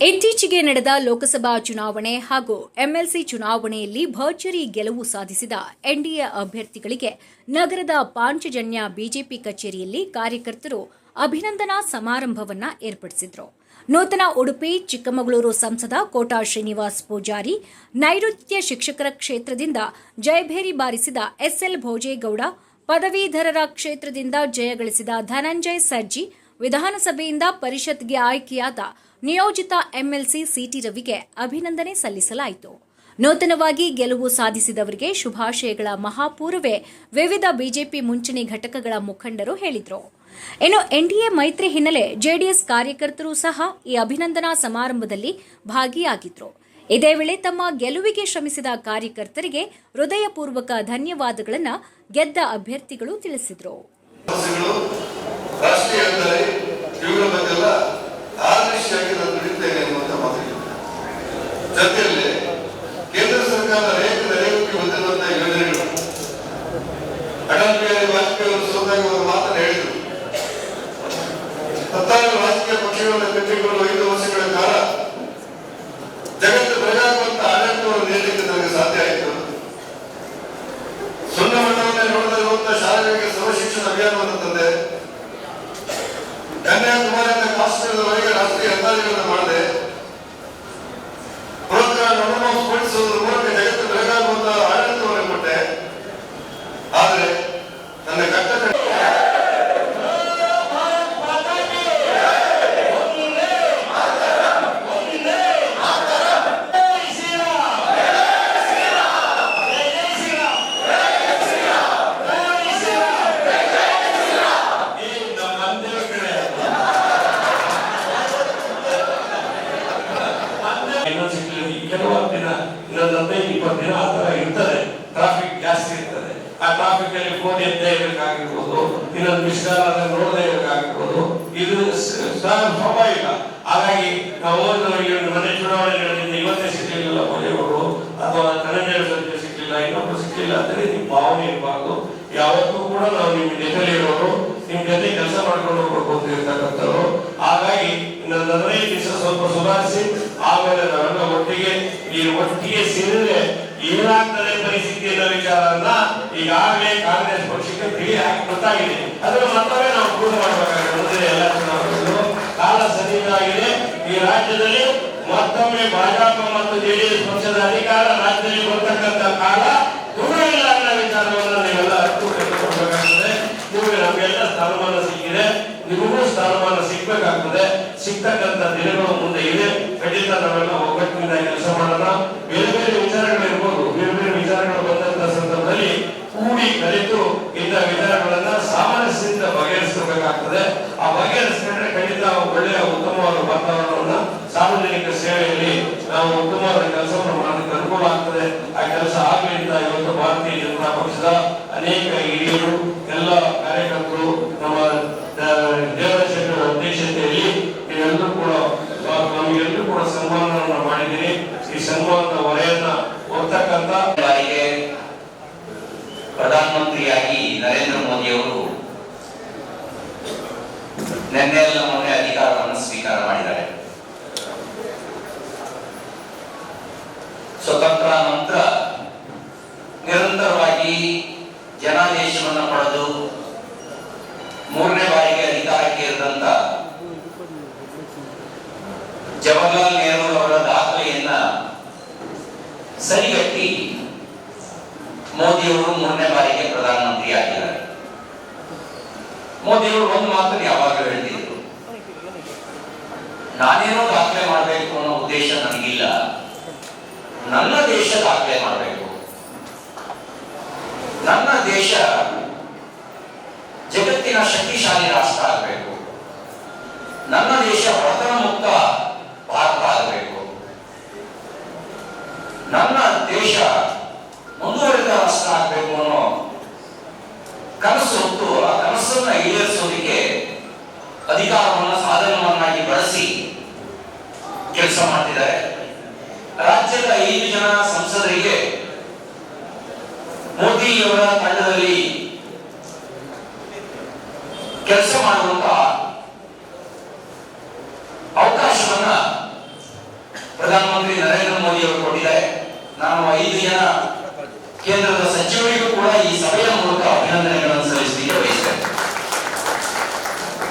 ಇತ್ತೀಚೆಗೆ ನಡೆದ ಲೋಕಸಭಾ ಚುನಾವಣೆ ಹಾಗೂ ಎಂಎಲ್ಸಿ ಚುನಾವಣೆಯಲ್ಲಿ ಭರ್ಜರಿ ಗೆಲುವು ಸಾಧಿಸಿದ ಎನ್ಡಿಎ ಅಭ್ಯರ್ಥಿಗಳಿಗೆ ನಗರದ ಪಾಂಚಜನ್ಯ ಬಿಜೆಪಿ ಕಚೇರಿಯಲ್ಲಿ ಕಾರ್ಯಕರ್ತರು ಅಭಿನಂದನಾ ಸಮಾರಂಭವನ್ನ ಏರ್ಪಡಿಸಿದರು. ನೂತನ ಉಡುಪಿ, ಚಿಕ್ಕಮಗಳೂರು ಸಂಸದ ಕೋಟಾ ಶ್ರೀನಿವಾಸ್ ಪೂಜಾರಿ, ನೈಋತ್ಯ ಶಿಕ್ಷಕರ ಕ್ಷೇತ್ರದಿಂದ ಜಯಭೇರಿ ಬಾರಿಸಿದ ಎಸ್ಎಲ್ ಭೋಜೇಗೌಡ, ಪದವೀಧರರ ಕ್ಷೇತ್ರದಿಂದ ಜಯಗಳಿಸಿದ ಧನಂಜಯ್ ಸರ್ಜಿ ವಿಧಾನಸಭೆಯಿಂದ ಪರಿಷತ್ಗೆ ಆಯ್ಕೆಯಾದ ನಿಯೋಜಿತ ಎಂಎಲ್ಸಿ ಸಿಟಿ ರವಿಗೆ ಅಭಿನಂದನೆ ಸಲ್ಲಿಸಲಾಯಿತು. ನೂತನವಾಗಿ ಗೆಲುವು ಸಾಧಿಸಿದವರಿಗೆ ಶುಭಾಶಯಗಳ ಮಹಾಪೂರ್ವೇ ವಿವಿಧ ಬಿಜೆಪಿ ಮುಂಚೂಣಿ ಘಟಕಗಳ ಮುಖಂಡರು ಹೇಳಿದರು. ಇನ್ನು ಎನ್ಡಿಎ ಮೈತ್ರಿ ಹಿನ್ನೆಲೆ ಜೆಡಿಎಸ್ ಕಾರ್ಯಕರ್ತರು ಸಹ ಈ ಅಭಿನಂದನಾ ಸಮಾರಂಭದಲ್ಲಿ ಭಾಗಿಯಾಗಿದ್ರು. ಇದೇ ವೇಳೆ ತಮ್ಮ ಗೆಲುವಿಗೆ ಶ್ರಮಿಸಿದ ಕಾರ್ಯಕರ್ತರಿಗೆ ಹೃದಯಪೂರ್ವಕ ಧನ್ಯವಾದಗಳನ್ನು ಗೆದ್ದ ಅಭ್ಯರ್ಥಿಗಳು ತಿಳಿಸಿದರು. ಜೊತೆಯಲ್ಲಿ ಕೇಂದ್ರ ಸರ್ಕಾರ ರೈತರ ನೆರವಿಗೆ ಬಂದಿರುವಂತಹ ಯೋಜನೆಗಳು ಅಟಲ್ ಬಿಹಾರಿ ವಾಜಪೇಯಿ ಅವರು ಸೋತಾಗ ಅವರು ಹೇಳಿದರು. ಹತ್ತಾರು ರಾಜಕೀಯ ಪಕ್ಷಗಳನ್ನು ಕಟ್ಟಿಕೊಂಡು ಐದು ವರ್ಷಗಳ ಕಾಲ ಜಗತ್ತು ಬೆಳಗಾಗುವಂತ ಆಡಳಿತವನ್ನು ನೀಡಲಿಕ್ಕೆ ನನಗೆ ಸಾಧ್ಯ ಆಯಿತು. ಸುಣ್ಣ ಮಟ್ಟವನ್ನೇ ನೋಡದಿರುವಂತ ಶಾಲೆಗಳಿಗೆ ಸರ್ವಶಿಕ್ಷಣ ಅಭಿಯಾನವನ್ನು ತಂದೆ. ಕನ್ಯಾಕುಮಾರಿಯಿಂದ ಕಾಶ್ಮೀರದವರೆಗೆ ರಾಷ್ಟ್ರೀಯ ಹೆದ್ದಾರಿಗಳನ್ನು ಮಾಡಿದೆ. ಪುರಸ್ಕಾರ ನಮ್ಮನ್ನು ಸ್ಫೋಟಿಸುವುದರ ಮೂಲಕ ಜಗತ್ತು ಬೆಳಗಾಗುವಂತ ಕೆಲವೊಂದು ದಿನ ಇನ್ನೊಂದು ಇಪ್ಪತ್ತು ದಿನ ಆ ತರ ಇರ್ತದೆ. ಟ್ರಾಫಿಕ್ ಜಾಸ್ತಿ ಇರ್ತದೆ. ಆ ಟ್ರಾಫಿಕ್ ಅಲ್ಲಿ ಫೋನ್ ಎತ್ತೇ ಇರಬೇಕಾಗಿರ್ಬೋದು ಇನ್ನೊಂದು ಮಿಸ್ ನೋಡದೇ ಇರಬೇಕಾಗಿರ್ಬೋದು. ಇದು ಸ್ವಾಭಾವಿಕ ಹಾಗಾಗಿ ನಾವು ಮನೆ ಚುನಾವಣೆಗಳಿಂದ ಇವತ್ತೇ ಸಿಕ್ಕಿಲ್ಲ ಮನೆಯವರು, ಅಥವಾ ಸಂಜೆ ಸಿಕ್ಕಿಲ್ಲ, ಇನ್ನೊಬ್ರು ಸಿಕ್ಕಿಲ್ಲ ಅಂತ ನಿಮ್ಮ ಭಾವನೆ ಇರಬಾರ್ದು. ಯಾವತ್ತೂ ಕೂಡ ನಾವು ನಿಮ್ಮ ಜೊತೆಲಿ ಇರೋರು ನಿಮ್ ಜೊತೆ ಕೆಲಸ ಮಾಡ್ಕೊಂಡು ಹೋಗ್ಬೇಕು ಅಂತ ಇರ್ತಕ್ಕಂಥವ್ರು. ಹಾಗಾಗಿ ನನ್ನ ದಿವಸ ಸ್ವಲ್ಪ ಸುಧಾರಿಸಿ ಆಮೇಲೆ ನನ್ನ ಒಟ್ಟಿಗೆ ಈ ಒಟ್ಟಿಗೆ ಸೇರಿದ್ರೆ ಏನಾಗ್ತದೆ ಪರಿಸ್ಥಿತಿ ಅನ್ನೋ ವಿಚಾರವನ್ನ ಈಗಾಗಲೇ ಕಾಂಗ್ರೆಸ್ ಪಕ್ಷಕ್ಕೆ ತಿಳಿ ಹಾಕಿ ಗೊತ್ತಾಗಿದೆ ಅದರ ಮತ್ತೊಮ್ಮೆ ನಾವು ಪೂರ್ಣ ಮಾಡಬೇಕಾಗಿದೆ ಎಲ್ಲ ಚುನಾವಣೆಗಳು ಕಾಲ ಸರಿಯಾಗಿದೆ ಈ ರಾಜ್ಯದಲ್ಲಿ ಮತ್ತೊಮ್ಮೆ ಭಾಜಪ ಮತ್ತು ಜೆಡಿಎಸ್ ಪಕ್ಷದ ಅಧಿಕಾರ ರಾಜ್ಯದಲ್ಲಿ ಬರ್ತಕ್ಕಂಥ ಕಾಲ ಇಲ್ಲ ಅನ್ನೋ ವಿಚಾರವನ್ನು ನೀವೆಲ್ಲ ಅರ್ಥ ತೆಗೆದುಕೊಳ್ಬೇಕಾಗ್ತದೆ ನಿಮಗೆ ನಮಗೆಲ್ಲ ಸ್ಥಾನಮಾನ ಸಿಕ್ಕಿದೆ. ನಿಮಗೂ ಸ್ಥಾನಮಾನ ಸಿಗ್ಬೇಕಾಗ್ತದೆ ಸಿಗ್ತಕ್ಕಂಥ ದಿನಗಳು ಮುಂದೆ ಇದೆ. ನಾವೆಲ್ಲ ಒಗ್ಗಟ್ಟಿನಿಂದ ಕೆಲಸ ಮಾಡೋಣ ಬೇರೆ ಬೇರೆ ವಿಚಾರಗಳಿರ್ಬೋದು ಬೇರೆ ಬೇರೆ ವಿಚಾರಗಳು ಬಂದಂತ ಸಂದರ್ಭದಲ್ಲಿ ಕೂಡಿ ಕಲಿತು ಇಂಥ ವಿಚಾರಗಳನ್ನ ಸಾಮರಸ್ಯದಿಂದ ಬಗೆಹರಿಸಬೇಕಾಗ್ತದೆ ಆ ಬಗೆಹರಿಸಿಕೊಂಡ್ರೆ ಖಂಡಿತ ಒಳ್ಳೆಯ ಉತ್ತಮವಾದ ವಾತಾವರಣವನ್ನ ಸಾರ್ವಜನಿಕ ಸೇವೆಯಲ್ಲಿ ನಾವು ಉತ್ತಮವಾದ ಕೆಲಸವನ್ನು ಮಾಡೋದಕ್ಕೆ ಅನುಕೂಲ ಆಗ್ತದೆ. ಆ ಕೆಲಸ ಆಗಲಿ ಅಂತ ಇವತ್ತು ಭಾರತೀಯ ಜನತಾ ಪಕ್ಷದ ಅನೇಕ ಹಿರಿಯರು, ಎಲ್ಲ ಕಾರ್ಯಕರ್ತರು ನಮ್ಮ ದೇವರಶೇಖರ ಅಧ್ಯಕ್ಷತೆಯಲ್ಲಿ ನೀವೆಲ್ಲರೂ ಕೂಡ ಆ, ನಮಗೆಲ್ಲರೂ ಕೂಡ ಸನ್ಮಾನವನ್ನು ಮಾಡಿದ್ದೀರಿ ಈ ಸನ್ಮಾನದ ಹೊರೆಯನ್ನ ಹೊರ್ತಕ್ಕಂತ ಬಾರಿಗೆ ಪ್ರಧಾನಮಂತ್ರಿಯಾಗಿ ನರೇಂದ್ರ ಮೋದಿ ಅವರು ನಿನ್ನೆ ಎಲ್ಲ ಮೊನ್ನೆ ಅಧಿಕಾರವನ್ನು ಸ್ವೀಕಾರ ಮಾಡಿದ್ದಾರೆ. ಸ್ವತಂತ್ರ ನಂತರ ನಿರಂತರವಾಗಿ ಜನಾದೇಶವನ್ನು ಪಡೆದು ಮೂರನೇ ಬಾರಿಗೆ ಅಧಿಕಾರಕ್ಕೆ ಇರಿದಂತ ಜವಾಹರ್ಲಾಲ್ ನೆಹರು ಸರಿಗಟ್ಟಿ ಮೋದಿಯವರು ಮೂರನೇ ಬಾರಿಗೆ ಪ್ರಧಾನಮಂತ್ರಿ ಆಗಿದ್ದಾರೆ ಮೋದಿಯವರು ಒಂದು ಮಾತನ್ನು ಯಾವಾಗಲೂ ಹೇಳ್ತಿದ್ರು. ನಾನೇನೋ ದಾಖಲೆ ಮಾಡಬೇಕು ಅನ್ನೋ ಉದ್ದೇಶ ನನಗಿಲ್ಲ. ನನ್ನ ದೇಶ ದಾಖಲೆ ಮಾಡಬೇಕು. ನನ್ನ ದೇಶ ಜಗತ್ತಿನ ಶಕ್ತಿಶಾಲಿ ರಾಷ್ಟ್ರ ಆಗಬೇಕು. ನನ್ನ ದೇಶ ನನ್ನ ದೇಶ ಮುಂದುವರಿದ ರಾಷ್ಟ್ರ ಆಗಬೇಕು ಅನ್ನೋ ಕನಸು ಹೊತ್ತು ಆ ಕನಸನ್ನ ಈಡೇರಿಸೋದಕ್ಕೆ ಅಧಿಕಾರವನ್ನು, ಸಾಧನವನ್ನಾಗಿ ಬಳಸಿ ಕೆಲಸ ಮಾಡ್ತಿದ್ದಾರೆ. ರಾಜ್ಯದ ಐದು ಜನ ಸಂಸದರಿಗೆ ಮೋದಿಯವರ ತಂಡದಲ್ಲಿ ಕೆಲಸ ಮಾಡುವಂತ ಅವಕಾಶವನ್ನ ಪ್ರಧಾನಮಂತ್ರಿ ನರೇಂದ್ರ ಮೋದಿ ಅವರು ಕೊಟ್ಟಿದ್ದಾರೆ ನಾನು ಐದು ಜನ ಕೇಂದ್ರದ ಸಚಿವರಿಗೂ ಕೂಡ ಈ ಸಭೆಯ ಮೂಲಕ ಅಭಿನಂದನೆಗಳನ್ನು ಸಲ್ಲಿಸಲಿಕ್ಕೆ ಬಯಸ್ತೇನೆ.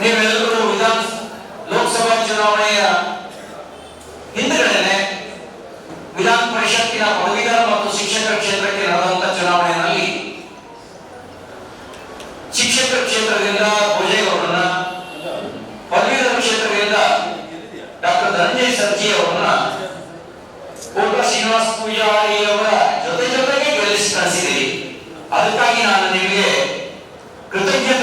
ನೀವೆಲ್ಲರೂ ವಿಧಾನ ಲೋಕಸಭಾ ಚುನಾವಣೆಯ ಹಿಂದುಗಡೆನೆ ವಿಧಾನ ಪರಿಷತ್ತಿನ ಪದವೀಧರ ಮತ್ತು ಶಿಕ್ಷಕರ ಕ್ಷೇತ್ರಕ್ಕೆ ನಡೆದಂತ ಚುನಾವಣೆಯಲ್ಲಿ ಶಿಕ್ಷಕರ ಕ್ಷೇತ್ರದಿಂದ ಭೋಜೇಗೌಡರನ್ನ, ಪದವೀಧರ ಕ್ಷೇತ್ರದಿಂದ ಡಾಕ್ಟರ್ ಧನಂಜಯ ಸರ್ಜಿ ಅವರನ್ನ ಕೋಟ ಶ್ರೀನಿವಾಸ ಪೂಜಾರಿಯವರ ಜೊತೆ ಜೊತೆಗೆ ಗೆಲ್ಲಿಸಿ ಕಳಿಸಿದ್ದೀರಿ ಅದಕ್ಕಾಗಿ ನಾನು ನಿಮಗೆ ಕೃತಜ್ಞತೆ